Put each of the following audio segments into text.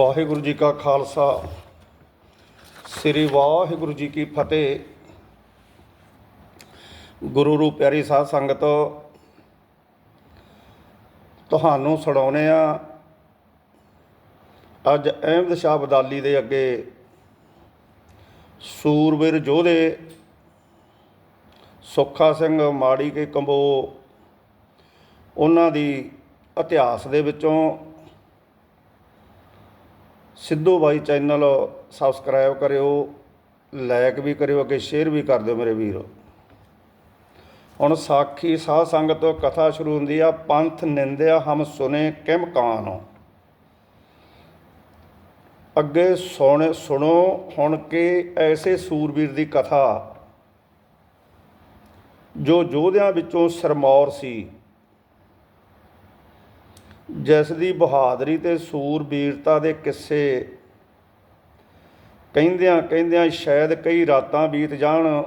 ਵਾਹਿਗੁਰੂ ਜੀ ਕਾ ਖਾਲਸਾ। ਸ੍ਰੀ ਵਾਹਿਗੁਰੂ ਜੀ ਕੀ ਫਤਿਹ। ਗੁਰੂ ਰੂ ਪਿਆਰੀ ਸਾਧ ਸੰਗਤ, ਤੁਹਾਨੂੰ ਸੁਣਾਉਨੇ ਆ ਅੱਜ ਅਹਿਮਦ ਸ਼ਾਹ ਬਦਾਲੀ ਦੇ ਅੱਗੇ ਸੂਰਵੀਰ ਯੋਧੇ, ਸੁੱਖਾ ਸਿੰਘ ਮਾੜੀ ਕੇ ਕੰਬੋ, ਉਹਨਾਂ ਦੀ ਇਤਿਹਾਸ ਦੇ ਵਿੱਚੋਂ ਸਿੱਧੂ ਬਾਈ ਚੈਨਲ ਸਬਸਕ੍ਰਾਈਬ ਕਰਿਓ ਲਾਈਕ ਵੀ ਕਰਿਓ ਅੱਗੇ ਸ਼ੇਅਰ ਵੀ ਕਰ ਦਿਓ ਮੇਰੇ ਵੀਰ। ਹੁਣ ਸਾਖੀ ਸਾਧ ਸੰਗਤ ਕਥਾ ਸ਼ੁਰੂ ਹੁੰਦੀ ਆ, ਪੰਥ ਨਿੰਦਿਆ ਹਮ ਸੁਨੇ ਕਿਮ ਕਾਨ ਅੱਗੇ ਸੁਣ ਸੁਣੋ ਹੁਣ ਕਿ ਐਸੇ ਸੂਰਬੀਰ ਦੀ ਕਥਾ, ਜੋ ਯੋਧਿਆਂ ਵਿੱਚੋਂ ਸਰਮੌਰ ਸੀ। ਜਿਸ ਦੀ ਬਹਾਦਰੀ ਤੇ ਸੂਰਬੀਰਤਾ ਦੇ ਕਿੱਸੇ ਕਹਿੰਦਿਆਂ ਕਹਿੰਦਿਆਂ ਸ਼ਾਇਦ ਕਈ ਰਾਤਾਂ ਬੀਤ ਜਾਣ।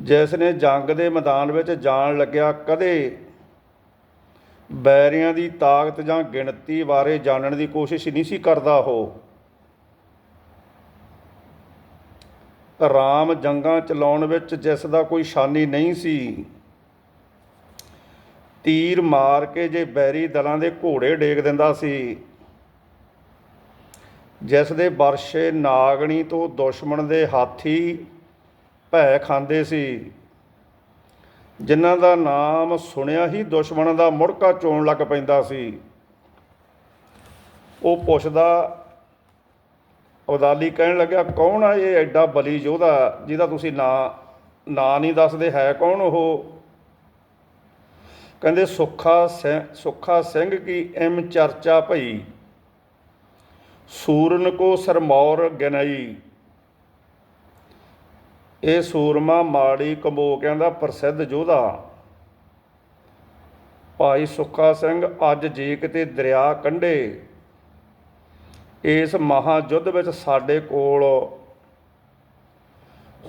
ਜਿਸ ਨੇ ਜੰਗ ਦੇ ਮੈਦਾਨ ਵਿੱਚ ਜਾਣ ਲੱਗਿਆ, ਕਦੇ ਬੈਰੀਆਂ ਦੀ ਤਾਕਤ ਜਾਂ ਗਿਣਤੀ ਬਾਰੇ ਜਾਣਨ ਦੀ ਕੋਸ਼ਿਸ਼ ਨਹੀਂ ਸੀ ਕਰਦਾ ਉਹ। ਰਾਮ ਜੰਗਾਂ ਚਲਾਉਣ ਵਿੱਚ ਜਿਸ ਦਾ ਕੋਈ ਸ਼ਾਨੀ ਨਹੀਂ ਸੀ। ਤੀਰ ਮਾਰ ਕੇ ਜੇ ਬੈਰੀ ਦਲਾਂ ਦੇ ਘੋੜੇ ਡੇਗ ਦਿੰਦਾ ਸੀ। ਜਿਸ ਦੇ ਵਰਸ਼ੇ ਨਾਗਣੀ ਤੋਂ ਦੁਸ਼ਮਣ ਦੇ ਹਾਥੀ ਭੈ ਖਾਂਦੇ ਸੀ। ਜਿਨ੍ਹਾਂ ਦਾ ਨਾਮ ਸੁਣਿਆ ਹੀ ਦੁਸ਼ਮਣਾਂ ਦਾ ਮੁੜਕਾ ਚੋਣ ਲੱਗ ਪੈਂਦਾ ਸੀ। ਉਹ ਪੁੱਛਦਾ, ਅਬਦਾਲੀ ਕਹਿਣ ਲੱਗਿਆ, ਕੌਣ ਆ ਇਹ ਐਡਾ ਬਲੀ ਯੋਧਾ, ਜਿਹਦਾ ਤੁਸੀਂ ਨਾਂ ਨਾਂ ਨਹੀਂ ਦੱਸਦੇ? ਹੈ ਕੌਣ ਉਹ? ਕਹਿੰਦੇ ਸੁੱਖਾ ਸਿੰਘ ਸੁੱਖਾ ਸਿੰਘ ਕੀ ਐਮ ਚਰਚਾ ਭਈ? ਸੂਰਨ ਕੋ ਸਰਮੌਰ ਗਨਈ। ਇਹ ਸੂਰਮਾ ਮਾੜੀ ਕੰਬੋਕਿਆਂ ਦਾ ਪ੍ਰਸਿੱਧ ਯੋਧਾ। ਭਾਈ ਸੁੱਖਾ ਸਿੰਘ ਅੱਜ ਜੇ ਕਿਤੇ ਦਰਿਆ ਕੰਢੇ। ਇਸ ਮਹਾ ਯੁੱਧ ਵਿੱਚ ਸਾਡੇ ਕੋਲ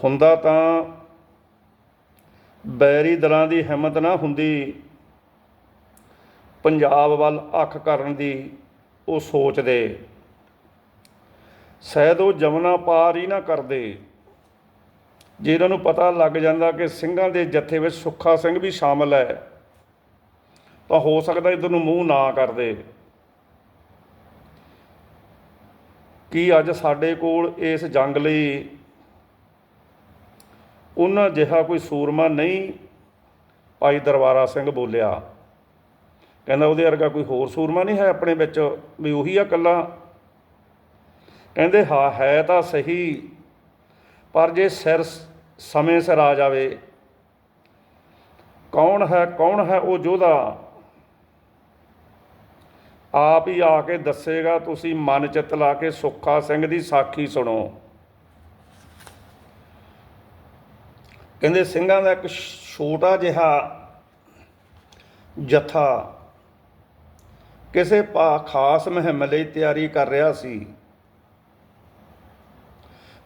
ਹੁੰਦਾ ਤਾਂ ਬੈਰੀ ਦਲਾਂ ਦੀ ਹਿੰਮਤ ਨਾ ਹੁੰਦੀ। ਪੰਜਾਬ ਵੱਲ ਅੱਖ ਕਰਨ ਦੀ ਉਹ ਸੋਚਦੇ ਸ਼ਾਇਦ ਉਹ ਜਮਨਾ ਪਾਰ ਹੀ ਨਾ ਕਰਦੇ। ਜੇ ਇਹਨਾਂ ਨੂੰ ਪਤਾ ਲੱਗ ਜਾਂਦਾ ਕਿ ਸਿੰਘਾਂ ਦੇ ਜੱਥੇ ਵਿੱਚ ਸੁੱਖਾ ਸਿੰਘ ਵੀ ਸ਼ਾਮਲ ਹੈ, ਤਾਂ ਹੋ ਸਕਦਾ ਇਧਰ ਨੂੰ ਮੂੰਹ ਨਾ ਕਰਦੇ। ਕੀ ਅੱਜ ਸਾਡੇ ਕੋਲ ਇਸ ਜੰਗ ਲਈ ਉਹਨਾਂ ਜਿਹਾ ਕੋਈ ਸੂਰਮਾ ਨਹੀਂ? ਭਾਈ ਦਰਬਾਰਾ ਸਿੰਘ ਬੋਲਿਆ। ਕਹਿੰਦਾ ਉਹਦੇ ਵਰਗਾ ਕੋਈ ਹੋਰ ਸੂਰਮਾ ਨਹੀਂ ਹੈ ਆਪਣੇ ਵਿੱਚ, ਵੀ ਉਹੀ ਆ ਕੱਲਾ ਕਹਿੰਦੇ, ਹਾਂ, ਹੈ ਤਾਂ ਸਹੀ, ਪਰ ਜੇ ਸਿਰ ਸਮੇਂ ਸਿਰ ਆ ਜਾਵੇ, ਕੌਣ ਹੈ ਕੌਣ ਹੈ ਉਹ ਯੋਧਾ? ਆਪ ਹੀ ਆ ਕੇ ਦੱਸੇਗਾ, ਤੁਸੀਂ ਮਨ ਚਿੱਤ ਲਾ ਕੇ ਸੁੱਖਾ ਸਿੰਘ ਦੀ ਸਾਖੀ ਸੁਣੋ। ਕਹਿੰਦੇ, ਸਿੰਘਾਂ ਦਾ ਇੱਕ ਛੋਟਾ ਜਿਹਾ ਜਥਾ ਕਿਸੇ ਪਾ ਖਾਸ ਮੁਹਿੰਮ ਲਈ ਤਿਆਰੀ ਕਰ ਰਿਹਾ ਸੀ।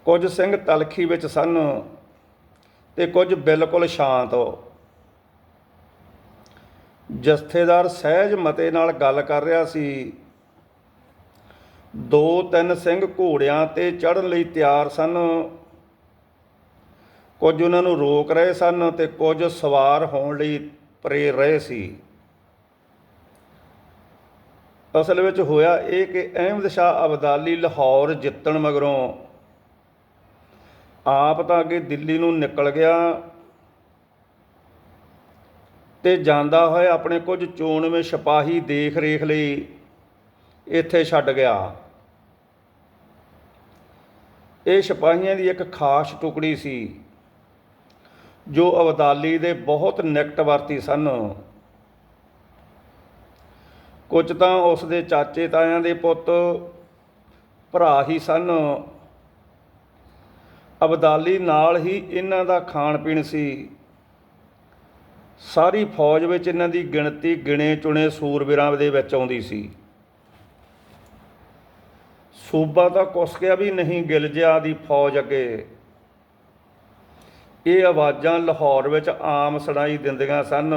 ਕੁਝ ਸਿੰਘ ਤਲਖੀ ਵਿੱਚ ਸਨ ਤੇ ਕੁਝ ਬਿਲਕੁਲ ਸ਼ਾਂਤ ਜਥੇਦਾਰ ਸਹਿਜ ਮਤੇ ਨਾਲ ਗੱਲ ਕਰ ਰਿਹਾ ਸੀ। ਦੋ ਤਿੰਨ ਸਿੰਘ ਘੋੜਿਆਂ ਤੇ ਚੜ੍ਹਨ ਲਈ ਤਿਆਰ ਸਨ। ਕੁਝ ਉਹਨਾਂ ਨੂੰ ਰੋਕ ਰਹੇ ਸਨ ਤੇ ਕੁਝ ਸਵਾਰ ਹੋਣ ਲਈ ਪ੍ਰੇਰ ਰਹੇ ਸੀ। ਅਸਲ ਵਿੱਚ ਹੋਇਆ ਇਹ ਕਿ ਅਹਿਮਦ ਸ਼ਾਹ ਅਬਦਾਲੀ ਲਾਹੌਰ ਜਿੱਤਣ ਮਗਰੋਂ ਆਪ ਤਾਂ ਅੱਗੇ ਦਿੱਲੀ ਨੂੰ ਨਿਕਲ ਗਿਆ ਤੇ ਜਾਂਦਾ ਹੋਇਆ ਆਪਣੇ ਕੁਝ ਚੋਣਵੇਂ ਸਿਪਾਹੀ ਦੇਖ ਰੇਖ ਲਈ ਇੱਥੇ ਛੱਡ ਗਿਆ। ਇਹ ਸਿਪਾਹੀਆਂ ਦੀ ਇੱਕ ਖਾਸ ਟੁਕੜੀ ਸੀ ਜੋ ਅਬਦਾਲੀ ਦੇ ਬਹੁਤ ਨਿਕਟ ਵਰਤੀ ਸਨ। ਕੁਝ ਤਾਂ ਉਸ ਦੇ ਚਾਚੇ ਤਾਇਆਂ ਦੇ ਪੁੱਤ ਭਰਾ ਹੀ ਸਨ। ਅਬਦਾਲੀ ਨਾਲ ਹੀ ਇਹਨਾਂ ਦਾ ਖਾਣ ਪੀਣ ਸੀ। ਸਾਰੀ ਫੌਜ ਵਿੱਚ ਇਹਨਾਂ ਦੀ ਗਿਣਤੀ ਗਿਣੇ ਚੁਣੇ ਸੂਰਬੀਰਾਂ ਦੇ ਵਿੱਚ ਆਉਂਦੀ ਸੀ। ਸੂਬਾ ਤਾਂ ਕੁਸਕਿਆ ਵੀ ਨਹੀਂ ਗਿਲਜਿਆ ਦੀ ਫੌਜ ਅੱਗੇ। ਇਹ ਆਵਾਜ਼ਾਂ ਲਾਹੌਰ ਵਿੱਚ ਆਮ ਸੁਣਾਈ ਦਿੰਦੀਆਂ ਸਨ।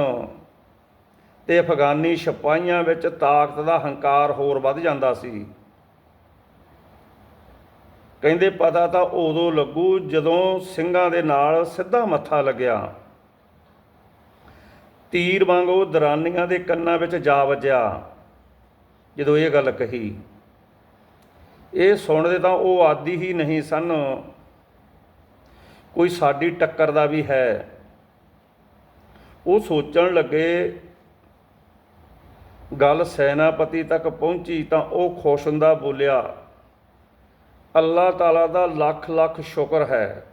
ਤੇ ਅਫਗਾਨੀ ਸਿਪਾਹੀਆਂ ਵਿੱਚ ਤਾਕਤ ਦਾ ਹੰਕਾਰ ਹੋਰ ਵੱਧ ਜਾਂਦਾ ਸੀ। ਕਹਿੰਦੇ ਪਤਾ ਤਾਂ ਉਦੋਂ ਲੱਗੂ ਜਦੋਂ ਸਿੰਘਾਂ ਦੇ ਨਾਲ ਸਿੱਧਾ ਮੱਥਾ ਲੱਗਿਆ। ਤੀਰ ਵਾਂਗ ਉਹ ਦਰਾਨੀਆਂ ਦੇ ਕੰਨਾਂ ਵਿੱਚ ਜਾ ਵੱਜਿਆ। ਜਦੋਂ ਇਹ ਗੱਲ ਕਹੀ, ਇਹ ਸੁਣਦੇ ਤਾਂ ਉਹ ਆਦੀ ਹੀ ਨਹੀਂ ਸਨ। ਕੋਈ ਸਾਡੀ ਟੱਕਰ ਦਾ ਵੀ ਹੈ। ਉਹ ਸੋਚਣ ਲੱਗੇ ਗੱਲ ਸੈਨਾਪਤੀ ਤੱਕ ਪਹੁੰਚੀ ਤਾਂ ਉਹ ਖੁਸ਼ ਹੁੰਦਾ ਬੋਲਿਆ, ਅੱਲਾਹ ਤਾਲਾ ਦਾ ਲੱਖ ਲੱਖ ਸ਼ੁਕਰ ਹੈ।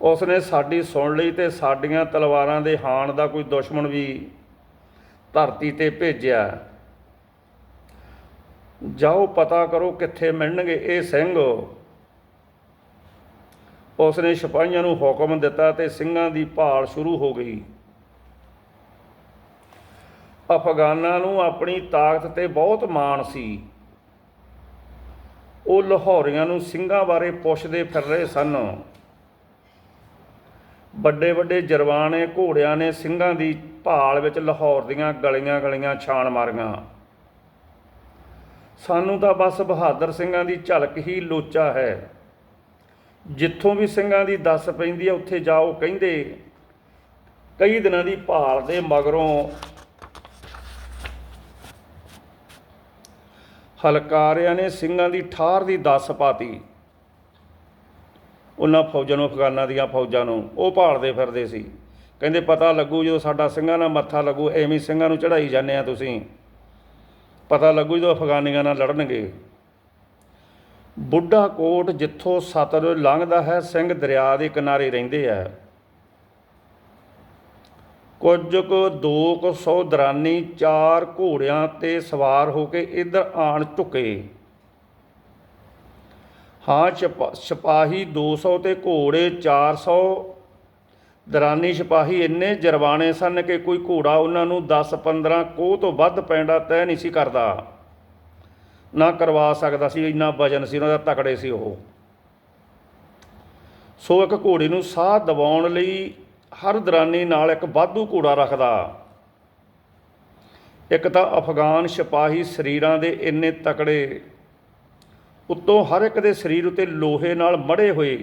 ਉਸਨੇ ਸਾਡੀ ਸੁਣ ਲਈ ਤੇ ਸਾਡੀਆਂ ਤਲਵਾਰਾਂ ਦੇ ਹਾਣ ਦਾ ਕੋਈ ਦੁਸ਼ਮਣ ਵੀ ਧਰਤੀ ਤੇ ਭੇਜਿਆ। ਜਾਓ, ਪਤਾ ਕਰੋ ਕਿੱਥੇ ਮਿਲਣਗੇ ਇਹ ਸਿੰਘ। ਉਸਨੇ ਸਿਪਾਹੀਆਂ ਨੂੰ ਹੁਕਮ ਦਿੱਤਾ ਤੇ ਸਿੰਘਾਂ ਦੀ ਭਾਲ ਸ਼ੁਰੂ ਹੋ ਗਈ। ਅਫਗਾਨਾਂ ਨੂੰ ਆਪਣੀ ਤਾਕਤ ਤੇ ਬਹੁਤ ਮਾਣ ਸੀ। ਉਹ ਲਾਹੌਰੀਆਂ ਨੂੰ ਸਿੰਘਾਂ ਬਾਰੇ ਪੁੱਛਦੇ ਫਿਰ ਰਹੇ ਸਨ। ਵੱਡੇ ਵੱਡੇ ਜਰਵਾਣੇ ਘੋੜਿਆਂ ਨੇ ਸਿੰਘਾਂ ਦੀ ਭਾਲ ਵਿੱਚ ਲਾਹੌਰ ਦੀਆਂ ਗਲੀਆਂ ਗਲੀਆਂ ਛਾਣ ਮਾਰੀਆਂ। ਸਾਨੂੰ ਤਾਂ ਬਸ ਬਹਾਦਰ ਸਿੰਘਾਂ ਦੀ ਝਲਕ ਹੀ ਲੋਚਾ ਹੈ। ਜਿੱਥੋਂ ਵੀ ਸਿੰਘਾਂ ਦੀ ਦੱਸ ਪੈਂਦੀ ਹੈ, ਉੱਥੇ ਜਾਓ ਕਹਿੰਦੇ। ਕਈ ਦਿਨਾਂ ਦੀ ਭਾਲ ਦੇ ਮਗਰੋਂ ਹਲਕਾਰਿਆਂ ਨੇ ਸਿੰਘਾਂ ਦੀ ਠਾਰ ਦੀ ਦੱਸ ਪਾਤੀ। ਉਹਨਾਂ ਫੌਜਾਂ ਨੂੰ, ਅਫਗਾਨਾਂ ਦੀਆਂ ਫੌਜਾਂ ਨੂੰ ਉਹ ਭਾਲਦੇ ਫਿਰਦੇ ਸੀ। ਕਹਿੰਦੇ, ਪਤਾ ਲੱਗੂ ਜਦੋਂ ਸਾਡਾ ਸਿੰਘਾਂ ਨਾਲ ਮੱਥਾ ਲੱਗੂ, ਐਵੇਂ ਸਿੰਘਾਂ ਨੂੰ ਚੜਾਈ ਜਾਂਦੇ ਆ ਤੁਸੀਂ। ਪਤਾ ਲੱਗੂ ਜਦੋਂ ਅਫਗਾਨੀਆਂ ਨਾਲ ਲੜਨਗੇ। ਬੁੱਢਾ ਕੋਟ ਜਿੱਥੋਂ ਸਤਲੁਜ ਲੰਘਦਾ ਹੈ, ਸਿੰਘ ਦਰਿਆ ਦੇ ਕਿਨਾਰੇ ਰਹਿੰਦੇ ਆ। ਕੁਝ ਕੁ ਦੋ ਕੁ ਸੌ ਦਰਾਨੀ ਚਾਰ ਘੋੜਿਆਂ ਤੇ ਸਵਾਰ ਹੋ ਕੇ ਇੱਧਰ ਆਣ ਝੁਕੇ। ਹਾਂ, ਸਿਪਾ- ਸਿਪਾਹੀ 200 ਤੇ ਘੋੜੇ 400 ਦਰਾਨੀ ਸਿਪਾਹੀ ਇੰਨੇ ਜਰਵਾਣੇ ਸਨ ਕਿ ਕੋਈ ਘੋੜਾ ਉਹਨਾਂ ਨੂੰ 10-15 ਕੋਹ ਤੋਂ ਵੱਧ ਪੈਂਡਾ ਤੈਅ ਨਹੀਂ ਸੀ ਕਰਦਾ। ਨਾ ਕਰਵਾ ਸਕਦਾ ਸੀ, ਇੰਨਾ ਵਜਨ ਸੀ, ਉਹਨਾਂ ਦਾ ਤਕੜੇ ਸੀ ਉਹ। ਸੋ ਇੱਕ ਘੋੜੇ ਨੂੰ ਸਾਹ ਦਬਾਉਣ ਲਈ ਹਰ ਦਰਾਨੀ ਨਾਲ ਇੱਕ ਵਾਧੂ ਘੋੜਾ ਰੱਖਦਾ। ਇੱਕ ਤਾਂ ਅਫਗਾਨ ਸਿਪਾਹੀ ਸਰੀਰਾਂ ਦੇ ਇੰਨੇ ਤਕੜੇ, ਉੱਤੋਂ ਹਰ ਇੱਕ ਦੇ ਸਰੀਰ ਉਤੇ ਲੋਹੇ ਨਾਲ ਮੜੇ ਹੋਏ।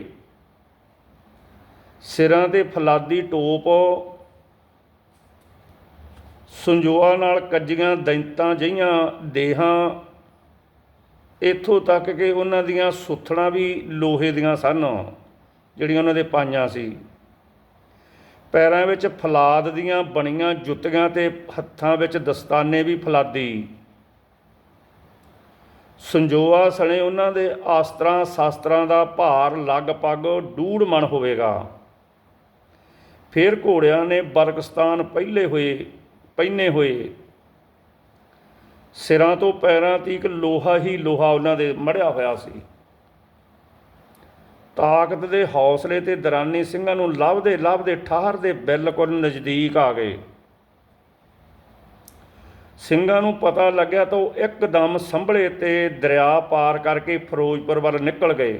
ਸਿਰਾਂ ਤੇ ਫਲਾਦੀ ਟੋਪ, ਸੰਜੋਆ ਨਾਲ ਕੱਜੀਆਂ ਦੈਂਤਾਂ ਜਿਹੀਆਂ ਦੇਹਾਂ, ਇੱਥੋਂ ਤੱਕ ਕਿ ਉਹਨਾਂ ਦੀਆਂ ਸੁੱਥਣਾ ਵੀ ਲੋਹੇ ਦੀਆਂ ਸਨ, ਜਿਹੜੀਆਂ ਉਹਨਾਂ ਦੇ ਪਾਈਆਂ ਸੀ। ਪੈਰਾਂ ਵਿੱਚ ਫਲਾਦ ਦੀਆਂ ਬਣੀਆਂ ਜੁੱਤੀਆਂ ਤੇ ਹੱਥਾਂ ਵਿੱਚ ਦਸਤਾਨੇ ਵੀ ਫਲਾਦੀ। ਸੰਜੋਆ ਸਣੇ ਉਹਨਾਂ ਦੇ ਆਸਤਰਾਂ ਸ਼ਾਸਤਰਾਂ ਦਾ ਭਾਰ ਲਗਭਗ ਡੂੜ ਮਣ ਹੋਵੇਗਾ। ਫਿਰ ਘੋੜਿਆਂ ਨੇ ਬਰਗਸਤਾਨ ਪਹਿਲੇ ਹੋਏ, ਪਹਿਨੇ ਹੋਏ। ਸਿਰਾਂ ਤੋਂ ਪੈਰਾਂ ਤੀਕ ਲੋਹਾ ਹੀ ਲੋਹਾ ਉਹਨਾਂ ਦੇ ਮੜਿਆ ਹੋਇਆ ਸੀ। ਤਾਕਤ ਦੇ ਹੌਸਲੇ ਤੇ ਦਰਾਨੀ ਸਿੰਘਾਂ ਨੂੰ ਲੱਭਦੇ ਲੱਭਦੇ ਠਾਹਰ ਦੇ ਬਿਲਕੁਲ ਨਜ਼ਦੀਕ ਆ ਗਏ। ਸਿੰਘਾਂ ਨੂੰ ਪਤਾ ਲੱਗਿਆ ਤਾਂ ਉਹ ਇੱਕਦਮ ਸੰਭਲੇ ਤੇ ਦਰਿਆ ਪਾਰ ਕਰਕੇ ਫਿਰੋਜ਼ਪੁਰ ਵੱਲ ਨਿਕਲ ਗਏ।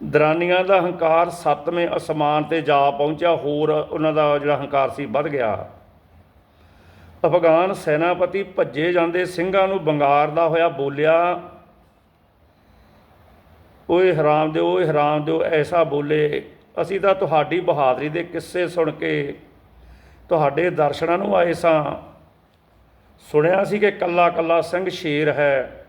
ਦਰਾਨੀਆਂ ਦਾ ਹੰਕਾਰ ਸੱਤਵੇਂ ਅਸਮਾਨ ਤੇ ਜਾ ਪਹੁੰਚਿਆ, ਹੋਰ ਉਹਨਾਂ ਦਾ ਜਿਹੜਾ ਹੰਕਾਰ ਸੀ ਵੱਧ ਗਿਆ। ਅਫਗਾਨ ਸੈਨਾਪਤੀ ਭੱਜੇ ਜਾਂਦੇ ਸਿੰਘਾਂ ਨੂੰ ਬੰਗਾਰ ਦਾ ਹੋਇਆ ਬੋਲਿਆ ਓਏ ਹਰਾਮ ਦਿਓ, ਓਏ ਹਰਾਮ ਦਿਓ, ਐਸਾ ਬੋਲੇ। ਅਸੀਂ ਤਾਂ ਤੁਹਾਡੀ ਬਹਾਦਰੀ ਦੇ ਕਿੱਸੇ ਸੁਣ ਕੇ ਤੁਹਾਡੇ ਦਰਸ਼ਨਾਂ ਨੂੰ ਆਏ ਸਾਂ। ਸੁਣਿਆ ਸੀ ਕਿ ਕੱਲਾ ਕੱਲਾ ਸਿੰਘ ਸ਼ੇਰ ਹੈ।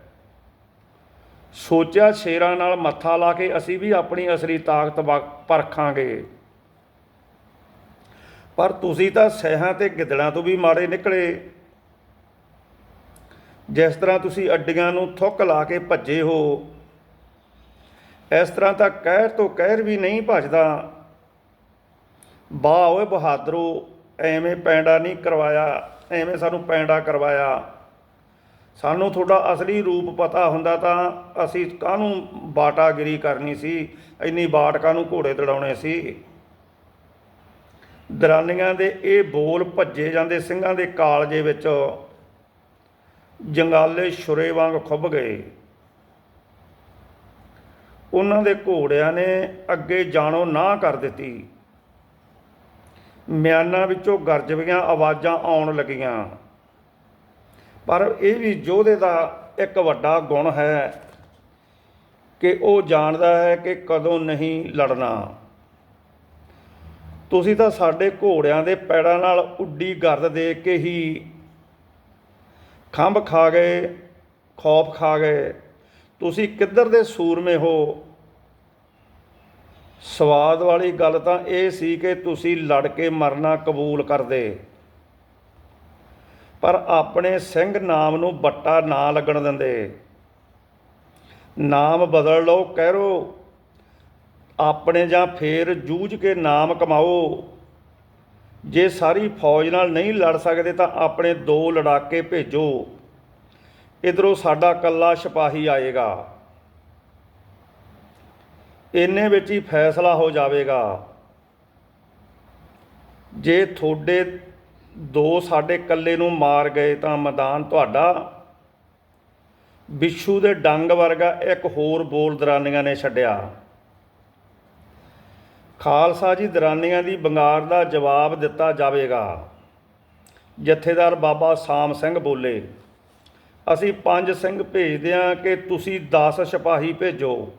ਸੋਚਿਆ ਸ਼ੇਰਾਂ ਨਾਲ ਮੱਥਾ ਲਾ ਕੇ ਅਸੀਂ ਵੀ ਆਪਣੀ ਅਸਲੀ ਤਾਕਤ ਵਾ- ਪਰਖਾਂਗੇ। ਪਰ ਤੁਸੀਂ ਤਾਂ ਸਹਿਹਾਂ ਤੇ ਗਿੱਦੜਾਂ ਤੋਂ ਵੀ ਮਾੜੇ ਨਿਕਲੇ। ਜਿਸ ਤਰ੍ਹਾਂ ਤੁਸੀਂ ਅੱਡੀਆਂ ਨੂੰ ਥੁੱਕ ਲਾ ਕੇ ਭੱਜੇ ਹੋ ਇਸ ਤਰ੍ਹਾਂ ਤਾਂ ਕਹਿਰ ਤੋਂ ਕਹਿਰ ਵੀ ਨਹੀਂ ਭੱਜਦਾ। ਵਾਹ ਓਏ ਬਹਾਦਰੋ, ਐਵੇਂ ਪੈਂਡਾ ਨਹੀਂ ਕਰਵਾਇਆ, ਐਵੇਂ ਸਾਨੂੰ ਪੈਂਡਾ ਕਰਵਾਇਆ। ਸਾਨੂੰ ਤੁਹਾਡਾ ਅਸਲੀ ਰੂਪ ਪਤਾ ਹੁੰਦਾ ਤਾਂ ਅਸੀਂ ਕਾਹਨੂੰ ਬਾਟਾਗਿਰੀ ਕਰਨੀ ਸੀ? ਇੰਨੀ ਬਾਟ ਕਾਹਨੂੰ ਘੋੜੇ ਦੜਾਉਣੇ ਸੀ? ਦਰਾਨੀਆਂ ਦੇ ਇਹ ਬੋਲ ਭੱਜੇ ਜਾਂਦੇ ਸਿੰਘਾਂ ਦੇ ਕਾਲਜੇ ਵਿੱਚ ਜੰਗਾਲੇ ਛੁਰੇ ਵਾਂਗ ਖੁੱਭ ਗਏ। ਉਹਨਾਂ ਦੇ ਘੋੜਿਆਂ ਨੇ ਅੱਗੇ ਜਾਣੋ ਨਾ ਕਰ ਦਿੱਤੀ। ਮਿਆਨਾਂ ਵਿੱਚੋਂ ਗਰਜਵੀਆਂ ਆਵਾਜ਼ਾਂ ਆਉਣ ਲੱਗੀਆਂ। ਪਰ ਇਹ ਵੀ ਯੋਧੇ ਦਾ ਇੱਕ ਵੱਡਾ ਗੁਣ ਹੈ ਕਿ ਉਹ ਜਾਣਦਾ ਹੈ ਕਿ ਕਦੋਂ ਨਹੀਂ ਲੜਨਾ। ਤੁਸੀਂ ਤਾਂ ਸਾਡੇ ਘੋੜਿਆਂ ਦੇ ਪੈੜਾਂ ਨਾਲ ਉੱਡੀ ਗਰਦ ਦੇ ਕੇ ਹੀ ਖੰਭ ਖਾ ਗਏ, ਖੌਫ ਖਾ ਗਏ। ਤੁਸੀਂ ਕਿੱਧਰ ਦੇ ਸੂਰਮੇ ਹੋ? ਸਵਾਦ ਵਾਲੀ ਗੱਲ ਤਾਂ ਇਹ ਸੀ ਕਿ ਤੁਸੀਂ ਲੜ ਕੇ ਮਰਨਾ ਕਬੂਲ ਕਰਦੇ। ਪਰ ਆਪਣੇ ਸਿੰਘ ਨਾਮ ਨੂੰ ਬੱਟਾ ਨਾ ਲੱਗਣ ਦਿੰਦੇ। ਨਾਮ ਬਦਲ ਲਓ ਕਹਿਰੋ ਆਪਣੇ ਜਾਂ ਫੇਰ ਜੂਝ ਕੇ ਨਾਮ ਕਮਾਓ। ਜੇ ਸਾਰੀ ਫੌਜ ਨਾਲ ਨਹੀਂ ਲੜ ਸਕਦੇ ਤਾਂ ਆਪਣੇ ਦੋ ਲੜਾਕੇ ਭੇਜੋ। ਇਧਰੋਂ ਸਾਡਾ ਕੱਲਾ ਸਿਪਾਹੀ ਆਏਗਾ। ਇੰਨੇ ਵਿੱਚ ਹੀ ਫੈਸਲਾ ਹੋ ਜਾਵੇਗਾ। ਜੇ ਤੁਹਾਡੇ ਦੋ ਸਾਡੇ ਕੱਲੇ ਨੂੰ ਮਾਰ ਗਏ ਤਾਂ ਮੈਦਾਨ ਤੁਹਾਡਾ। ਬਿੱਛੂ ਦੇ ਡੰਗ ਵਰਗਾ ਇੱਕ ਹੋਰ ਬੋਲ ਦਰਾਨੀਆਂ ਨੇ ਛੱਡਿਆ। ਖਾਲਸਾ ਜੀ ਦਰਾਨੀਆਂ ਦੀ ਬੰਗਾਰ ਦਾ ਜਵਾਬ ਦਿੱਤਾ ਜਾਵੇਗਾ। ਜਥੇਦਾਰ ਬਾਬਾ ਸਾਮ ਸਿੰਘ ਬੋਲੇ। ਅਸੀਂ ਪੰਜ ਸਿੰਘ ਭੇਜਦੇ ਹਾਂ ਕਿ ਤੁਸੀਂ 10 ਸਿਪਾਹੀ ਭੇਜੋ।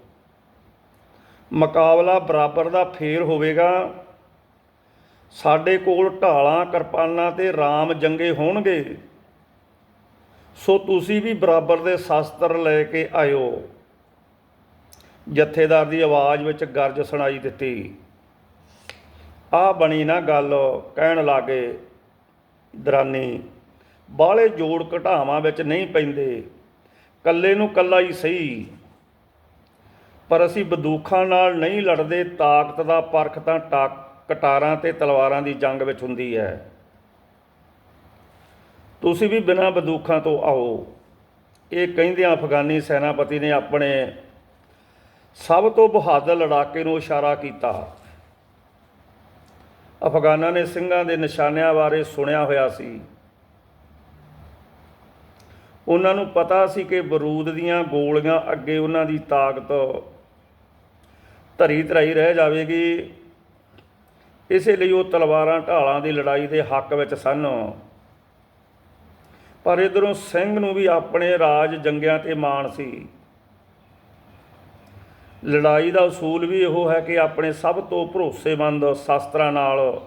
ਮੁਕਾਬਲਾ ਬਰਾਬਰ ਦਾ ਫੇਰ ਹੋਵੇਗਾ। ਸਾਡੇ ਕੋਲ ਢਾਲਾਂ, ਕਿਰਪਾਨਾਂ ਤੇ ਰਾਮ ਜੰਗੇ ਹੋਣਗੇ। ਸੋ ਤੁਸੀਂ ਵੀ ਬਰਾਬਰ ਦੇ ਸ਼ਸਤਰ ਲੈ ਕੇ ਆਇਓ। ਜਥੇਦਾਰ ਦੀ ਆਵਾਜ਼ ਵਿੱਚ ਗਰਜ ਸੁਣਾਈ ਦਿੱਤੀ। ਆ ਬਣੀ ਨਾ ਗੱਲ ਕਹਿਣ ਲੱਗੇ, ਦਰਾਨੀ। ਬਾਹਲੇ ਜੋੜ ਘਟਾਵਾਂ ਵਿੱਚ ਨਹੀਂ ਪੈਂਦੇ। ਕੱਲੇ ਨੂੰ ਕੱਲਾ ਹੀ ਸਹੀ। ਪਰ ਅਸੀਂ ਬੰਦੂਖਾਂ ਨਾਲ ਨਹੀਂ ਲੜਦੇ, ਤਾਕਤ ਦਾ ਪਰਖ ਤਾਂ ਟਾ- ਕਟਾਰਾਂ ਤੇ ਤਲਵਾਰਾਂ ਦੀ ਜੰਗ ਵਿੱਚ ਹੁੰਦੀ ਹੈ। ਤੁਸੀਂ ਵੀ ਬਿਨਾਂ ਬੰਦੂਖਾਂ ਤੋਂ ਆਓ। ਇਹ ਕਹਿੰਦਿਆਂ ਅਫਗਾਨੀ ਸੈਨਾਪਤੀ ਨੇ ਆਪਣੇ ਸਭ ਤੋਂ ਬਹਾਦਰ ਲੜਾਕੇ ਨੂੰ ਇਸ਼ਾਰਾ ਕੀਤਾ। ਅਫਗਾਨਾਂ ਨੇ ਸਿੰਘਾਂ ਦੇ ਨਿਸ਼ਾਨਿਆਂ ਬਾਰੇ ਸੁਣਿਆ ਹੋਇਆ ਸੀ। ਉਹਨਾਂ ਨੂੰ ਪਤਾ ਸੀ ਕਿ ਬਰੂਦ ਦੀਆਂ ਗੋਲੀਆਂ ਅੱਗੇ ਉਹਨਾਂ ਦੀ ਤਾਕਤ ਧਰੀ ਧਰਾਈ ਰਹਿ ਜਾਵੇਗੀ। ਇਸੇ ਲਈ ਉਹ ਤਲਵਾਰਾਂ ਢਾਲਾਂ ਦੀ ਲੜਾਈ ਦੇ ਹੱਕ ਵਿੱਚ ਸਨ। ਪਰ ਇਧਰੋਂ ਸਿੰਘ ਨੂੰ ਵੀ ਆਪਣੇ ਰਾਜ ਜੰਗਿਆਂ ਤੇ ਮਾਣ ਸੀ। ਲੜਾਈ ਦਾ ਉਸੂਲ ਵੀ ਇਹੋ ਹੈ ਕਿ ਆਪਣੇ ਸਭ ਤੋਂ ਭਰੋਸੇਮੰਦ ਸ਼ਾਸਤਰਾਂ ਨਾਲ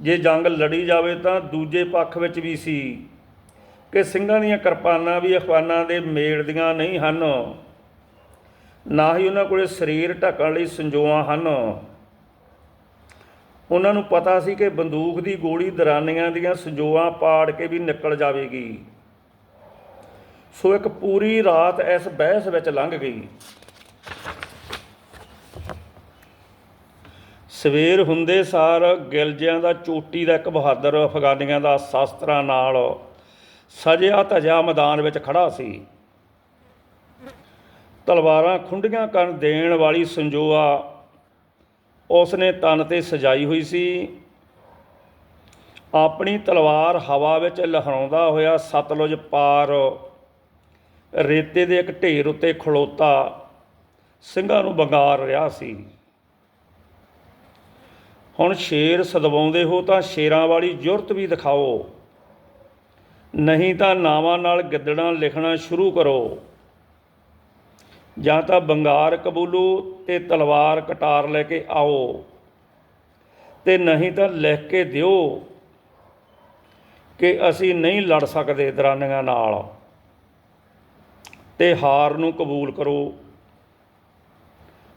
ਜੇ ਜੰਗ ਲੜੀ ਜਾਵੇ ਤਾਂ ਦੂਜੇ ਪੱਖ ਵਿੱਚ ਵੀ ਸੀ। ਕਿ ਸਿੰਘਾਂ ਦੀਆਂ ਕਿਰਪਾਨਾਂ ਵੀ ਅਖਵਾਨਾਂ ਦੇ ਮੇਲ ਦੀਆਂ ਨਹੀਂ ਹਨ। ਨਾ ਹੀ ਉਹਨਾਂ ਕੋਲੇ ਸਰੀਰ ਢੱਕਣ ਲਈ ਸੰਜੋਆਂ ਹਨ। ਉਹਨਾਂ ਨੂੰ ਪਤਾ ਸੀ ਕਿ ਬੰਦੂਕ ਦੀ ਗੋਲੀ ਦਰਾਨੀਆਂ ਦੀਆਂ ਸੰਜੋਆਂ ਪਾੜ ਕੇ ਵੀ ਨਿਕਲ ਜਾਵੇਗੀ। ਸੋ ਇੱਕ ਪੂਰੀ ਰਾਤ ਇਸ ਬਹਿਸ ਵਿੱਚ ਲੰਘ ਗਈ। ਸਵੇਰ ਹੁੰਦੇ ਸਾਰ ਗਿਲਜਿਆਂ ਦਾ ਚੋਟੀ ਦਾ ਇੱਕ ਬਹਾਦਰ ਅਫਗਾਨੀਆਂ ਦਾ ਸ਼ਾਸਤਰਾਂ ਨਾਲ ਸਜਿਆ ਧਜਿਆ ਮੈਦਾਨ ਵਿੱਚ ਖੜਾ ਸੀ। ਤਲਵਾਰਾਂ ਖੁੰਡੀਆਂ ਕਰਨ ਦੇਣ ਵਾਲੀ ਸੰਜੋਆ ਉਸਨੇ ਤਨ ਤੇ ਸਜਾਈ ਹੋਈ ਸੀ। ਆਪਣੀ ਤਲਵਾਰ ਹਵਾ ਵਿੱਚ ਲਹਿਰਾਉਂਦਾ ਹੋਇਆ ਸਤਲੁਜ ਪਾਰ ਰੇਤੇ ਦੇ ਇੱਕ ਢੇਰ ਉੱਤੇ ਖਲੋਤਾ ਸਿੰਘਾਂ ਨੂੰ ਬੰਗਾਰ ਰਿਹਾ ਸੀ। ਹੁਣ ਸ਼ੇਰ ਸਦਵਾਉਂਦੇ ਹੋ ਤਾਂ ਸ਼ੇਰਾਂ ਵਾਲੀ ਜੁਰਤ ਵੀ ਦਿਖਾਓ। ਨਹੀਂ ਤਾਂ ਨਾਵਾਂ ਨਾਲ ਗਿੱਦੜਾਂ ਲਿਖਣਾ ਸ਼ੁਰੂ ਕਰੋ। ਜਾਂ ਤਾਂ ਬੰਗਾਰ ਕਬੂਲੋ ਤੇ ਤਲਵਾਰ ਕਟਾਰ ਲੈ ਕੇ ਆਓ ਤੇ ਨਹੀਂ ਤਾਂ ਲਿਖ ਕੇ ਦਿਓ ਕਿ ਅਸੀਂ ਨਹੀਂ ਲੜ ਸਕਦੇ ਦਰਾਨੀਆਂ ਨਾਲ। ਤੇ ਹਾਰ ਨੂੰ ਕਬੂਲ ਕਰੋ।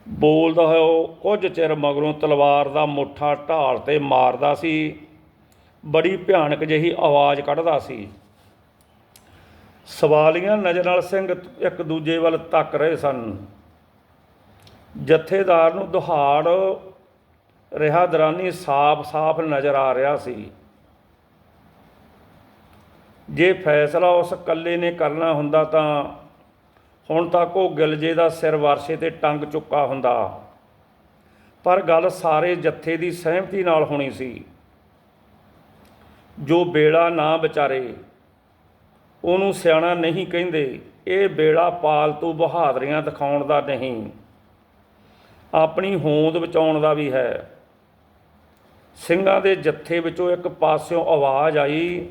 ਬੋਲਦਾ ਹੋਇਆ ਕੁਝ ਚਿਰ ਮਗਰੋਂ ਤਲਵਾਰ ਦਾ ਮੁੱਠਾ ਢਾਲ ਤੇ ਮਾਰਦਾ ਸੀ। ਬੜੀ ਭਿਆਨਕ ਜਿਹੀ ਆਵਾਜ਼ ਕੱਢਦਾ ਸੀ। ਸਵਾਲੀਆਂ ਨਜ਼ਰ ਨਾਲ ਸਿੰਘ ਇੱਕ ਦੂਜੇ ਵੱਲ ਤੱਕ ਰਹੇ ਸਨ। ਜਥੇਦਾਰ ਨੂੰ ਦੁਹਾੜ ਰਿਹਾ ਦਰਾਨੀ ਸਾਫ਼-ਸਾਫ਼ ਨਜ਼ਰ ਆ ਰਿਹਾ ਸੀ। ਜੇ ਫੈਸਲਾ ਉਸ ਇਕੱਲੇ ਨੇ ਕਰਨਾ ਹੁੰਦਾ ਤਾਂ ਹੁਣ ਤੱਕ ਉਹ ਗਿਲਜੇ ਦਾ ਸਿਰ ਵਰਸ਼ੇ ਤੇ ਟੰਗ ਚੁੱਕਾ ਹੁੰਦਾ। ਪਰ ਗੱਲ ਸਾਰੇ ਜੱਥੇ ਦੀ ਸਹਿਮਤੀ ਨਾਲ ਹੋਣੀ ਸੀ। ਜੋ ਬੇੜਾ ਨਾ ਵਿਚਾਰੇ ਉਹਨੂੰ ਸਿਆਣਾ ਨਹੀਂ ਕਹਿੰਦੇ। ਇਹ ਬੇੜਾ ਪਾਲਤੂ ਬਹਾਦਰੀਆਂ ਦਿਖਾਉਣ ਦਾ ਨਹੀਂ। ਆਪਣੀ ਹੋਂਦ ਬਚਾਉਣ ਦਾ ਵੀ ਹੈ। ਸਿੰਘਾਂ ਦੇ ਜੱਥੇ ਵਿੱਚੋਂ ਇੱਕ ਪਾਸਿਓਂ ਆਵਾਜ਼ ਆਈ,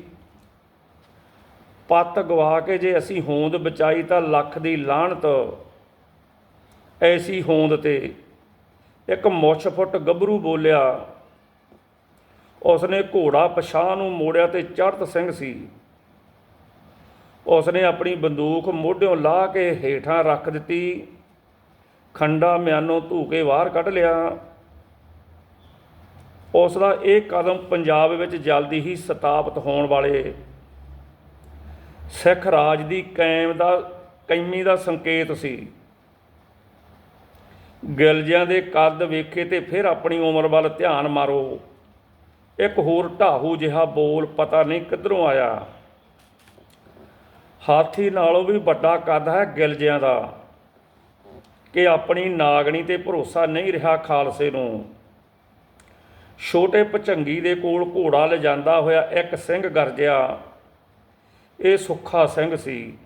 ਪੱਤ ਗਵਾ ਕੇ ਜੇ ਅਸੀਂ ਹੋਂਦ ਬਚਾਈ ਤਾਂ ਲੱਖ ਦੀ ਲਾਹਣਤ ਐਸੀ ਹੋਂਦ ਤੇ ਇੱਕ ਮੁੱਛ ਫੁੱਟ ਗੱਭਰੂ ਬੋਲਿਆ, ਉਸਨੇ ਘੋੜਾ ਪਛਾਹ ਨੂੰ ਮੋੜਿਆ ਤੇ ਚੜਤ ਸਿੰਘ ਸੀ। ਉਸਨੇ ਆਪਣੀ ਬੰਦੂਕ ਮੋਢਿਓਂ ਲਾਹ ਕੇ ਹੇਠਾਂ ਰੱਖ ਦਿੱਤੀ। ਖੰਡਾ ਮਿਆਨੋਂ ਧੂ ਕੇ ਬਾਹਰ ਕੱਢ ਲਿਆ। ਉਸ ਦਾ ਇਹ ਕਦਮ ਪੰਜਾਬ ਵਿੱਚ ਜਲਦੀ ਹੀ ਸਥਾਪਿਤ ਹੋਣ ਵਾਲੇ ਸਿੱਖ ਰਾਜ ਦੀ ਕਾਇਮ ਦਾ, ਕੈਮੀ ਦਾ ਸੰਕੇਤ ਸੀ। ਗਿਲਜਿਆਂ ਦੇ ਕੱਦ ਵੇਖੇ ਤੇ ਫਿਰ ਆਪਣੀ ਉਮਰ ਵੱਲ ਧਿਆਨ ਮਾਰੋ। ਇੱਕ ਹੋਰ ਢਾਹੂ ਜਿਹਾ ਬੋਲ ਪਤਾ ਨਹੀਂ ਕਿੱਧਰੋਂ ਆਇਆ। ਹਾਥੀ ਨਾਲੋਂ ਵੀ ਵੱਡਾ ਕੱਦ ਹੈ ਗਿਲਜਿਆਂ ਦਾ ਕਿ ਆਪਣੀ ਨਾਗਣੀ ਤੇ ਭਰੋਸਾ ਨਹੀਂ ਰਿਹਾ ਖਾਲਸੇ ਨੂੰ। ਛੋਟੇ ਭਚੰਗੀ ਦੇ ਕੋਲ ਘੋੜਾ ਲਿਜਾਂਦਾ ਹੋਇਆ ਇੱਕ ਸਿੰਘ ਗਰਜਿਆ। ਇਹ ਸੁੱਖਾ ਸਿੰਘ ਸੀ।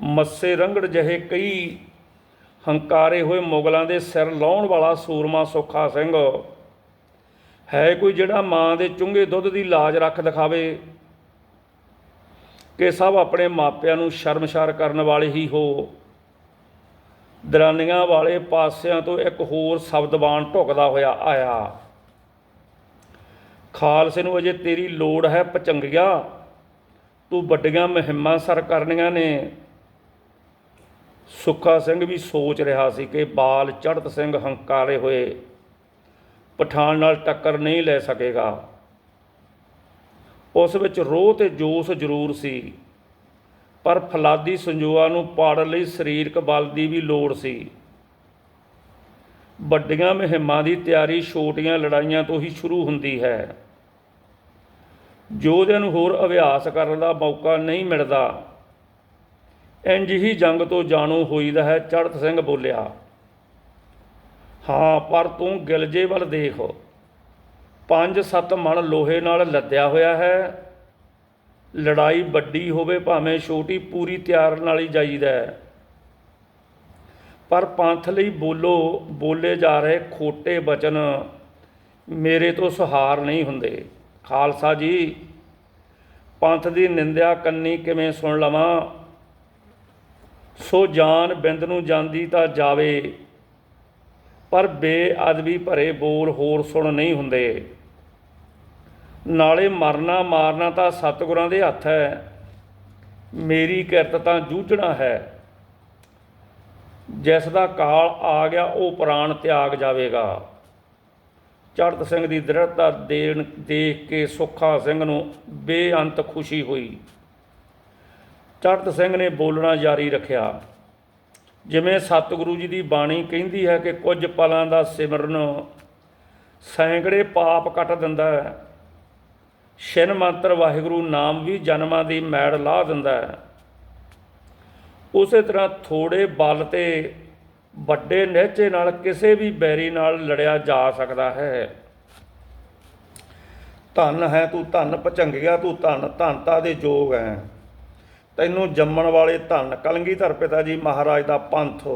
ਮੱਸੇ ਰੰਗੜ ਜਿਹੇ ਕਈ ਹੰਕਾਰੇ ਹੋਏ ਮੁਗਲਾਂ ਦੇ ਸਿਰ ਲਾਉਣ ਵਾਲਾ ਸੂਰਮਾ ਸੁੱਖਾ ਸਿੰਘ। ਹੈ ਕੋਈ ਜਿਹੜਾ ਮਾਂ ਦੇ ਚੁੰਗੇ ਦੁੱਧ ਦੀ ਲਾਜ ਰੱਖ ਦਿਖਾਵੇ। ਕਿ ਸਭ ਆਪਣੇ ਮਾਪਿਆਂ ਨੂੰ ਸ਼ਰਮਸ਼ਾਰ ਕਰਨ ਵਾਲੇ ਹੀ ਹੋ। ਦਰਾਨੀਆਂ ਵਾਲੇ ਪਾਸਿਆਂ ਤੋਂ ਇੱਕ ਹੋਰ ਸ਼ਬਦਬਾਣ ਢੁਕਦਾ ਹੋਇਆ ਆਇਆ। ਖਾਲਸੇ ਨੂੰ ਅਜੇ ਤੇਰੀ ਲੋੜ ਹੈ ਪਚੰਗਿਆ। ਤੂੰ ਵੱਡੀਆਂ ਮੁਹਿੰਮਾਂ ਸਰ ਕਰਨੀਆਂ ਨੇ। ਸੁੱਖਾ ਸਿੰਘ ਵੀ ਸੋਚ ਰਿਹਾ ਸੀ ਕਿ ਬਾਲ ਚੜਤ ਸਿੰਘ ਹੰਕਾਰੇ ਹੋਏ। ਪਠਾਨ ਨਾਲ ਟੱਕਰ ਨਹੀਂ ਲੈ ਸਕੇਗਾ। ਉਸ ਵਿੱਚ ਰੋਹ ਤੇ ਜੋਸ਼ ਜ਼ਰੂਰ ਸੀ। ਪਰ ਫਲਾਦੀ ਸੰਜੋਆ ਨੂੰ ਪਾੜਨ ਲਈ ਸਰੀਰਕ ਬਲ ਦੀ ਵੀ ਲੋੜ ਸੀ। ਵੱਡੀਆਂ ਮੁਹਿੰਮਾਂ ਦੀ ਤਿਆਰੀ ਛੋਟੀਆਂ ਲੜਾਈਆਂ ਤੋਂ ਹੀ ਸ਼ੁਰੂ ਹੁੰਦੀ ਹੈ। ਯੋਧਿਆਂ ਨੂੰ ਹੋਰ ਅਭਿਆਸ ਕਰਨ ਦਾ ਮੌਕਾ ਨਹੀਂ ਮਿਲਦਾ ਇੰਜ ਹੀ ਜੰਗ ਤੋਂ ਜਾਣੂ ਹੋਈਦਾ ਹੈ ਚੜਤ ਸਿੰਘ ਬੋਲਿਆ। ਹਾਂ, ਪਰ ਤੂੰ ਗਿਲਜੇ ਵੱਲ ਦੇਖ। ਪੰਜ ਸੱਤ ਮਣ ਲੋਹੇ ਨਾਲ ਲੱਦਿਆ ਹੋਇਆ ਹੈ। ਲੜਾਈ ਵੱਡੀ ਹੋਵੇ ਭਾਵੇਂ ਛੋਟੀ, ਪੂਰੀ ਤਿਆਰ ਨਾਲ ਹੀ ਜਾਈਦਾ ਹੈ। ਪਰ ਪੰਥ ਲਈ ਬੋਲੋ, ਬੋਲੇ ਜਾ ਰਹੇ ਖੋਟੇ ਬਚਨ ਮੇਰੇ ਤੋਂ ਸੁਹਾਰ ਨਹੀਂ ਹੁੰਦੇ। ਖਾਲਸਾ ਜੀ, ਪੰਥ ਦੀ ਨਿੰਦਿਆ ਕੰਨੀ ਕਿਵੇਂ ਸੁਣ ਲਵਾਂ? ਸੋ ਜਾਨ ਬਿੰਦ ਨੂੰ ਜਾਂਦੀ ਤਾਂ ਜਾਵੇ। ਪਰ ਬੇਅਦਬੀ ਭਰੇ ਬੋਲ ਹੋਰ ਸੁਣ ਨਹੀਂ ਹੁੰਦੇ। ਨਾਲੇ ਮਰਨਾ ਮਾਰਨਾ ਤਾਂ ਸਤਿਗੁਰਾਂ ਦੇ ਹੱਥ ਹੈ। ਮੇਰੀ ਕਿਰਤ ਤਾਂ ਜੂਝਣਾ ਹੈ। ਜਿਸ ਦਾ ਕਾਲ ਆ ਗਿਆ, ਉਹ ਪ੍ਰਾਣ ਤਿਆਗ ਜਾਵੇਗਾ। ਚੜਤ ਸਿੰਘ ਦੀ ਦ੍ਰਿੜਤਾ ਦੇਣ, ਦੇਖ ਕੇ ਸੁੱਖਾ ਸਿੰਘ ਨੂੰ ਬੇਅੰਤ ਖੁਸ਼ੀ ਹੋਈ। ਚੜਤ ਸਿੰਘ ਨੇ ਬੋਲਣਾ ਜਾਰੀ ਰੱਖਿਆ। ਜਿਵੇਂ ਸਤਿਗੁਰੂ ਜੀ ਦੀ ਬਾਣੀ ਕਹਿੰਦੀ ਹੈ ਕਿ ਕੁਝ ਪਲਾਂ ਦਾ ਸਿਮਰਨ ਸੈਂਕੜੇ ਪਾਪ ਕੱਟ ਦਿੰਦਾ ਹੈ। ਛਿਨ ਮੰਤਰ ਵਾਹਿਗੁਰੂ ਨਾਮ ਵੀ ਜਨਮਾਂ ਦੀ ਮੈੜ ਲਾਹ ਦਿੰਦਾ ਹੈ। ਉਸੇ ਤਰ੍ਹਾਂ ਥੋੜੇ ਬਲ ਤੇ ਵੱਡੇ ਨਹਿਚੇ ਨਾਲ ਕਿਸੇ ਵੀ ਬੈਰੀ ਨਾਲ ਲੜਿਆ ਜਾ ਸਕਦਾ ਹੈ। ਧਨ ਹੈ ਤੂੰ ਧਨ ਭਚੰਗਿਆ ਤੂੰ ਧਨ, ਧਨਤਾ ਦੇ ਯੋਗ ਹੈ। ਤੈਨੂੰ ਜੰਮਣ ਵਾਲੇ ਧਨ ਕਲੰਗੀਧਰ ਪਿਤਾ ਜੀ ਮਹਾਰਾਜ ਦਾ ਪੰਥ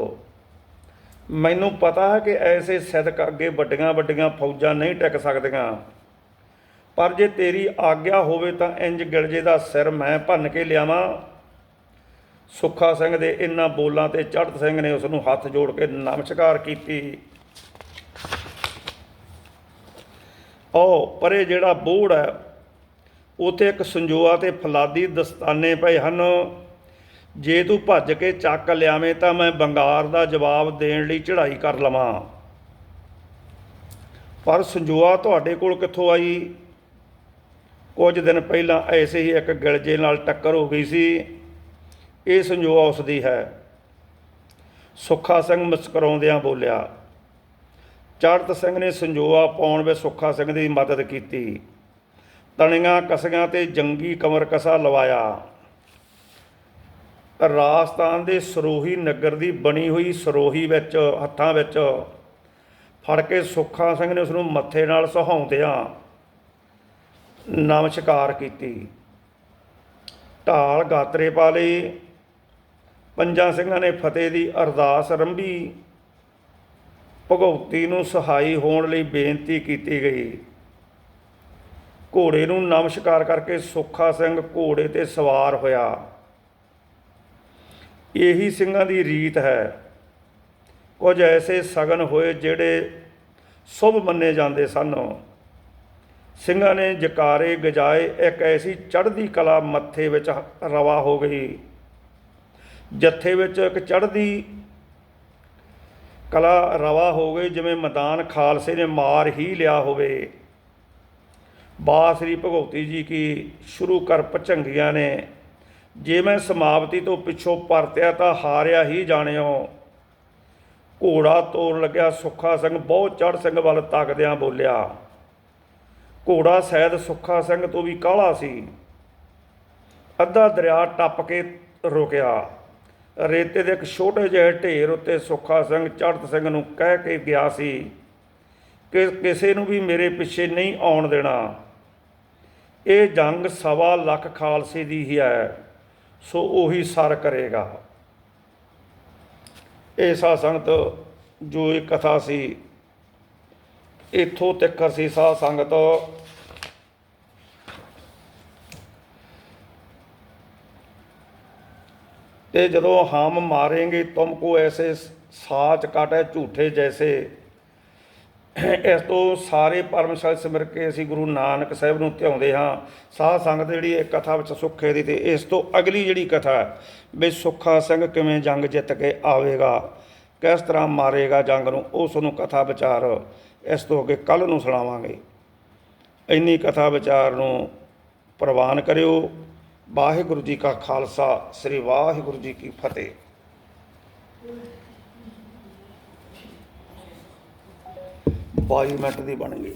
ਮੈਨੂੰ ਪਤਾ ਹੈ ਕਿ ਐਸੇ ਸਿਦਕ ਅੱਗੇ ਵੱਡੀਆਂ ਵੱਡੀਆਂ ਫੌਜਾਂ ਨਹੀਂ ਟਿਕ ਸਕਦੀਆਂ। ਪਰ ਜੇ ਤੇਰੀ ਆਗਿਆ ਹੋਵੇ ਤਾਂ ਇੰਜ ਗਿਲਜੇ ਦਾ ਸਿਰ ਮੈਂ ਭੰਨ ਕੇ ਲਿਆਵਾਂ। ਸੁੱਖਾ ਸਿੰਘ ਦੇ ਇਨ੍ਹਾਂ ਬੋਲਾਂ ਤੇ ਚੜਤ ਸਿੰਘ ਨੇ ਉਸ ਨੂੰ ਹੱਥ ਜੋੜ ਕੇ ਨਮਸਕਾਰ ਕੀਤੀ। ਉਹ ਪਰੇ ਜਿਹੜਾ ਬੋੜ ਹੈ ਉਥੇ ਇੱਕ ਸੰਜੋਆ ਤੇ ਫਲਾਦੀ ਦਸਤਾਨੇ ਪਏ ਹਨ। ਜੇ ਤੂੰ ਭੱਜ ਕੇ ਚੱਕ ਲਿਆਵੇਂ ਤਾਂ ਮੈਂ ਬੰਗਾਰ ਦਾ ਜਵਾਬ ਦੇਣ ਲਈ ਚੜ੍ਹਾਈ ਕਰ ਲਵਾਂ। ਪਰ ਸੰਜੋਆ ਤੁਹਾਡੇ ਕੋਲ ਕਿੱਥੋਂ ਆਈ? ਕੁਝ ਦਿਨ ਪਹਿਲਾਂ ਐਸੇ ਹੀ ਇੱਕ ਗਿਲਜੇ ਨਾਲ ਟੱਕਰ ਹੋ ਗਈ ਸੀ। ਇਹ ਸੰਜੋਆ ਉਸ ਦੀ ਹੈ। ਸੁੱਖਾ ਸਿੰਘ ਮੁਸਕਰਾਉਂਦਿਆਂ ਬੋਲਿਆ ਚੜਤ ਸਿੰਘ ਨੇ ਸੰਜੋਆ ਪਾਉਣ ਵਿੱਚ ਸੁੱਖਾ ਸਿੰਘ ਦੀ ਮਦਦ ਕੀਤੀ। ਤਣੀਆਂ ਕਸੀਆਂ ਤੇ ਜੰਗੀ ਕਮਰ ਕਸਾ ਲਵਾਇਆ। ਰਾਜਸਥਾਨ ਦੇ ਸਰੋਹੀ ਨਗਰ ਦੀ ਬਣੀ ਹੋਈ ਸਰੋਹੀ ਵਿੱਚ, ਹੱਥਾਂ ਵਿੱਚ ਫੜ ਕੇ ਸੁੱਖਾ ਸਿੰਘ ਨੇ ਉਸ ਨੂੰ ਮੱਥੇ ਨਾਲ ਸਹਾਉਂਦਿਆਂ ਨਮਸਕਾਰ ਕੀਤੀ। ਢਾਲ ਗਾਤਰੇ ਪਾ ਲਈ। ਪੰਜਾਂ ਸਿੰਘਾਂ ਨੇ ਫਤਿਹ ਦੀ ਅਰਦਾਸ ਰੰਭੀ। ਭਗਉਤੀ ਨੂੰ ਸਹਾਈ ਹੋਣ ਲਈ ਬੇਨਤੀ ਕੀਤੀ ਗਈ। ਘੋੜੇ ਨੂੰ ਨਮਸਕਾਰ ਕਰਕੇ ਸੁੱਖਾ ਸਿੰਘ ਘੋੜੇ ਤੇ ਸਵਾਰ ਹੋਇਆ। ਇਹੀ ਸਿੰਘਾਂ ਦੀ ਰੀਤ ਹੈ। ਕੁਝ ਐਸੇ ਸਗਨ ਹੋਏ ਜਿਹੜੇ ਸ਼ੁਭ ਮੰਨੇ ਜਾਂਦੇ ਸਨ। ਸਿੰਘਾਂ ਨੇ ਜਕਾਰੇ ਗਜਾਏ, ਇੱਕ ਐਸੀ ਚੜ੍ਹਦੀ ਕਲਾ ਮੱਥੇ ਵਿੱਚ ਰਵਾ ਹੋ ਗਈ। ਜੱਥੇ ਵਿੱਚ ਇੱਕ ਚੜ੍ਹਦੀ ਕਲਾ ਰਵਾ ਹੋ ਗਈ, ਜਿਵੇਂ ਮੈਦਾਨ ਖਾਲਸੇ ਨੇ ਮਾਰ ਹੀ ਲਿਆ ਹੋਵੇ। ਬਾ ਸ੍ਰੀ ਭਗਵਤੀ ਜੀ ਕੀ ਸ਼ੁਰੂ ਕਰ ਪਚੰਗੀਆਂ ਨੇ। ਜੇ ਮੈਂ ਸਮਾਪਤੀ ਤੋਂ ਪਿੱਛੋਂ ਪਰਤਿਆ ਤਾਂ ਹਾਰਿਆ ਹੀ ਜਾਣਿਓ। ਘੋੜਾ ਤੋਰ ਲੱਗਿਆ, ਸੁੱਖਾ ਸਿੰਘ ਬਹੁਤ ਚੜ ਸਿੰਘ ਵੱਲ ਤੱਕਦਿਆਂ ਬੋਲਿਆ। ਘੋੜਾ ਸ਼ਾਇਦ ਸੁੱਖਾ ਸਿੰਘ ਤੋਂ ਵੀ ਕਾਹਲਾ ਸੀ। ਅੱਧਾ ਦਰਿਆ ਟੱਪ ਕੇ ਰੁਕਿਆ। ਰੇਤੇ ਦੇ ਇੱਕ ਛੋਟੇ ਜਿਹੇ ਢੇਰ ਉੱਤੇ ਸੁੱਖਾ ਸਿੰਘ ਚੜਤ ਸਿੰਘ ਨੂੰ ਕਹਿ ਕੇ ਗਿਆ ਸੀ ਕਿ ਕਿਸੇ ਨੂੰ ਵੀ ਮੇਰੇ ਪਿੱਛੇ ਨਹੀਂ ਆਉਣ ਦੇਣਾ। ਇਹ ਜੰਗ ਸਵਾ ਲੱਖ ਖਾਲਸੇ ਦੀ ਹੀ ਹੈ, ਸੋ ਉਹੀ ਸਰ ਕਰੇਗਾ। ਇਹ ਸਾਧ ਸੰਗਤ ਜੋ ਇਹ ਕਥਾ ਸੀ, ਇਥੋਂ ਤੱਕ ਸੀ ਸਾਧ ਸੰਗਤ ਤੇ ਜਦੋਂ ਹਮ ਮਾरेंगे ਤੁਮਕੋ ਐਸੇ ਸਾਚ ਕਾਟੇ ਝੂਠੇ ਜੈਸੇ। ਇਸ ਤੋਂ ਸਾਰੇ ਪਰਮਸ਼ਾਲ ਸਿਮਰ ਕੇ ਅਸੀਂ ਗੁਰੂ ਨਾਨਕ ਸਾਹਿਬ ਨੂੰ ਧਿਆਉਂਦੇ ਹਾਂ। ਸਾਧ ਸੰਗਤ ਜਿਹੜੀ ਇਹ ਕਥਾ ਵਿੱਚ ਸੁੱਖੇ ਦੀ ਤੇ ਇਸ ਤੋਂ ਅਗਲੀ ਜਿਹੜੀ ਕਥਾ ਵੀ ਸੁੱਖਾ ਸਿੰਘ ਕਿਵੇਂ ਜੰਗ ਜਿੱਤ ਕੇ ਆਵੇਗਾ, ਕਿਸ ਤਰ੍ਹਾਂ ਮਾਰੇਗਾ ਜੰਗ ਨੂੰ ਉਸ ਨੂੰ ਕਥਾ ਵਿਚਾਰ ਇਸ ਤੋਂ ਅੱਗੇ ਕੱਲ ਨੂੰ ਸੁਣਾਵਾਂਗੇ। ਇੰਨੀ ਕਥਾ ਵਿਚਾਰ ਨੂੰ ਪ੍ਰਵਾਨ ਕਰਿਓ। ਵਾਹਿਗੁਰੂ ਜੀ ਕਾ ਖਾਲਸਾ, ਸ੍ਰੀ ਵਾਹਿਗੁਰੂ ਜੀ ਕੀ ਫਤਿਹ। ਬਾਈ ਮਿੰਟ ਦੀ ਬਣ ਗਈ।